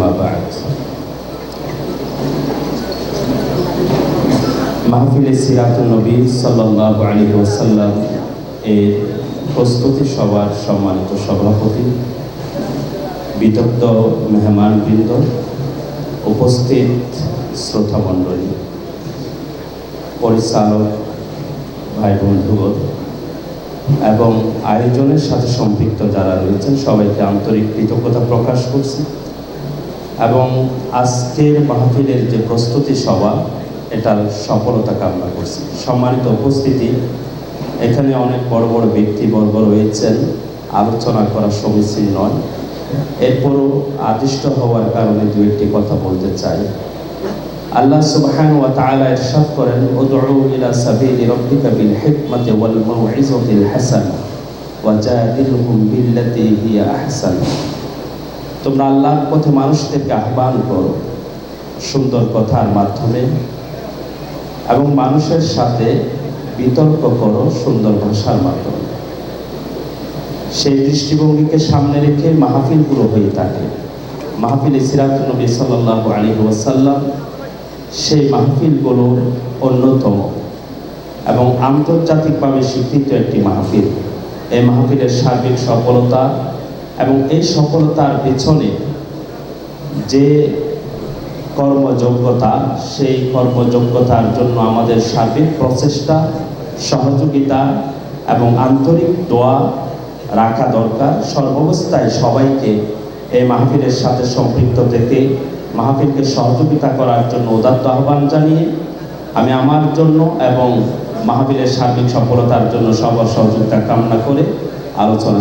أما بعد মাহফিলে সিরাতুল নবী সাল্লাল্লাহু আলাইহি ওয়াসাল্লাম এর প্রস্তুতি সভার সম্মানিত সভাপতি বিদগ্ধ মেহমানবৃন্দ উপস্থিত শ্রোতামণ্ডলী পরিচালক ভাই বন্ধুগণ এবং আয়োজনের সাথে সম্পৃক্ত যারা রয়েছেন সবাইকে আন্তরিক কৃতজ্ঞতা প্রকাশ করছি এবং আজকের মাহফিলের যে প্রস্তুতি সভা, এটার সফলতা কামনা করছি। সম্মানিত উপস্থিতি, এখানে অনেক বড় বড় ব্যক্তিবর্গ রয়েছেন, আলোচনা করা সমীচীন নয়। এরপরও আদিষ্ট হওয়ার কারণে দু একটি কথা বলতে চাই। আল্লাহ সুবহান ওয়া তাআলা ইরশাদ করেন, উদউ ইলা সাবিলি রাব্বিকা বিল হিকমাতি ওয়াল মাউইজাতিল হাসানা ওয়া জাদিলহুম বিল্লাতি হিয়া আহসান। তোমরা আল্লাহর পথে মানুষদেরকে আহ্বান করো সুন্দর কথার মাধ্যমে এবং মানুষের সাথে বিতর্ক করো সুন্দর ভাষার মাধ্যমে। সেই দৃষ্টিভঙ্গিকে সামনে রেখে মাহফিল পুরো হয়ে থাকে। মাহফিল সিরাত নবী সাল্লাল্লাহু আলাইহি ওয়াসাল্লাম সেই মাহফিলগুলোর অন্যতম এবং আন্তর্জাতিকভাবে স্বীকৃত একটি মাহফিল। এই মাহফিলের সার্বিক সফলতা এবং এই সফলতার পেছনে যে কর্মযোগ্যতা, সেই কর্মযোগ্যতার জন্য আমাদের সার্বিক প্রচেষ্টা, সহযোগিতা এবং আন্তরিক দোয়া রাখা দরকার। সর্বাবস্থায় সবাইকে এই মাহফিলের সাথে সম্পৃক্ত থেকে মাহফিলকে সহযোগিতা করার জন্য উদাত্ত আহ্বান জানিয়ে আমি আমার জন্য এবং মাহফিলের সার্বিক সফলতার জন্য সবার সহযোগিতা কামনা করে আলোচনা